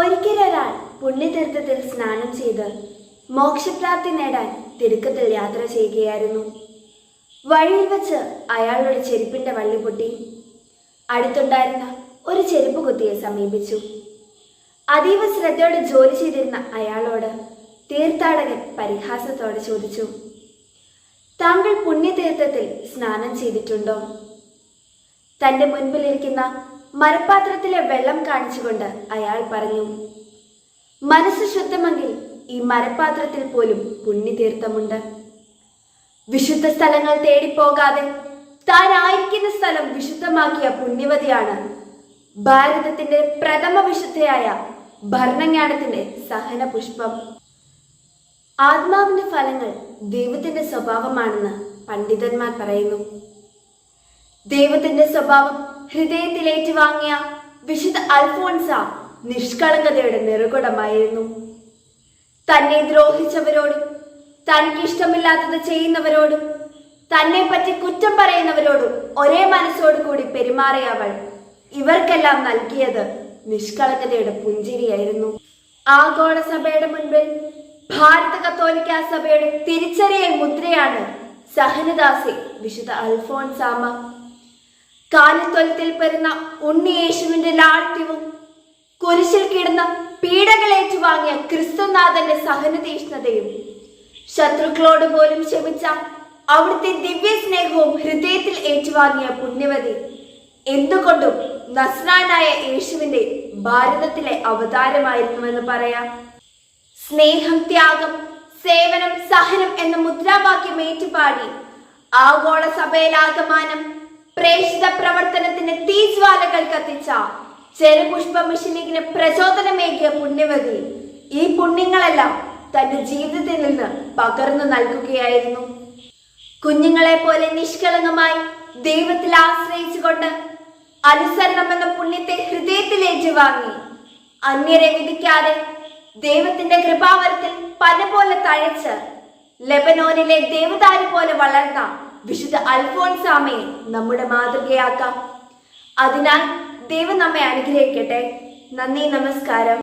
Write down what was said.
ഒരിക്കലൊരാൾ പുണ്യതീർത്ഥത്തിൽ സ്നാനം ചെയ്ത് മോക്ഷപ്രാപ്തി നേടാൻ തിടുക്കത്തിൽ യാത്ര ചെയ്യുകയായിരുന്നു. വഴിയിൽ വെച്ച് അയാളുടെ ചെരുപ്പിന്റെ വള്ളി പൊട്ടി. അടുത്തുണ്ടായിരുന്ന ഒരു ചെരുപ്പ് കുത്തിയെ സമീപിച്ചു. അതീവ ശ്രദ്ധയോടെ ജോലി ചെയ്തിരുന്ന അയാളോട് തീർത്ഥാടകൻ പരിഹാസത്തോടെ ചോദിച്ചു താങ്കൾ പുണ്യതീർത്ഥത്തിൽ സ്നാനം ചെയ്തിട്ടുണ്ടോ? തന്റെ മുൻപിലിരിക്കുന്ന മരപ്പാത്രത്തിലെ വെള്ളം കാണിച്ചുകൊണ്ട് അയാൾ പറഞ്ഞു മനസ്സ് ശുദ്ധമെങ്കിൽ ഈ മരപ്പാത്രത്തിൽ പോലും പുണ്യതീർത്ഥമുണ്ട്. വിശുദ്ധ സ്ഥലങ്ങൾ തേടിപ്പോകാതെ താൻ ആയിരിക്കുന്ന സ്ഥലം വിശുദ്ധമാക്കിയ പുണ്യവതിയാണ് ഭാരതത്തിന്റെ പ്രഥമ വിശുദ്ധയായ ഭരണജ്ഞാനത്തിന്റെ സഹന പുഷ്പം ആത്മാവിന്റെ ഫലങ്ങൾ ദൈവത്തിന്റെ സ്വഭാവമാണെന്ന് പണ്ഡിതന്മാർ പറയുന്നു. ദൈവത്തിന്റെ സ്വഭാവം ഹൃദയത്തിലേറ്റു വാങ്ങിയ വിശുദ്ധ അൽഫോൺസ നിഷ്കളങ്കതയുടെ നിറകുടമായിരുന്നു. തന്നെ ദ്രോഹിച്ചവരോടും തനിക്ക് ഇഷ്ടമില്ലാത്തത് ചെയ്യുന്നവരോടും തന്നെ പറ്റി കുറ്റം പറയുന്നവരോടും ഒരേ മനസ്സോടു കൂടി പെരുമാറിയ അവൾ ഇവർക്കെല്ലാം നൽകിയത് നിഷ്കളങ്കതയുടെ പുഞ്ചിരിയായിരുന്നു. ആഗോള സഭയുടെ മുൻപിൽ ഭാരത കത്തോലിക്ക സഭയുടെ തിരിച്ചറിയൽ മുദ്രയാണ് സഹനദാസി വിശുദ്ധ അൽഫോൺസാമ കാലിത്തൊലത്തിൽ പെരുന്ന ഉണ്ണിയേശുവിന്റെ ലാളിത്യവും കുരിശിൽ കിടന്ന പീഡകളേറ്റു വാങ്ങിയ ക്രിസ്തുനാഥന്റെ സഹനതീഷ്ണതയും ശത്രുക്കളോട് പോലും ക്ഷമിച്ച അവിടുത്തെ ദിവ്യ സ്നേഹവും ഹൃദയത്തിൽ ഏറ്റുവാങ്ങിയ പുണ്യവതി എന്തുകൊണ്ടും നസ്രാനായ യേശുവിന്റെ ഭാരതത്തിലെ അവതാരമായിരുന്നുവെന്ന് പറയാം. സ്നേഹം ത്യാഗം സേവനം സഹനം എന്ന മുദ്രാവാക്യം ഏറ്റുപാടി ആഗോള സഭയിലാകമാനം പ്രേക്ഷിത പ്രവർത്തനത്തിന് തീജ്വാലകൾ കത്തിച്ച ചെറുപുഷ്പ മിഷനിക്കിന് പ്രചോദനമേകിയ പുണ്യവതി ഈ പുണ്യങ്ങളെല്ലാം തന്റെ ജീവിതത്തിൽ നിന്ന് പകർന്നു നൽകുകയായിരുന്നു. കുഞ്ഞുങ്ങളെ പോലെ നിഷ്കളങ്കമായി ദൈവത്തിൽ ആശ്രയിച്ചുകൊണ്ട് അനുസരണം എന്ന പുണ്യത്തെ ഹൃദയത്തിലേറ്റു വാങ്ങി. അന്യരെ വിധിക്കാതെ ദൈവത്തിന്റെ കൃപാവരത്തിൽ പല പോലെ തഴച്ച് ലെബനോനിലെ ദേവദാരി പോലെ വളർന്ന വിശുദ്ധ അൽഫോൻസാമയെ നമ്മുടെ മാതൃകയാക്കാം. അതിനാൽ ദൈവം നമ്മെ അനുഗ്രഹിക്കട്ടെ. നന്ദി നമസ്കാരം.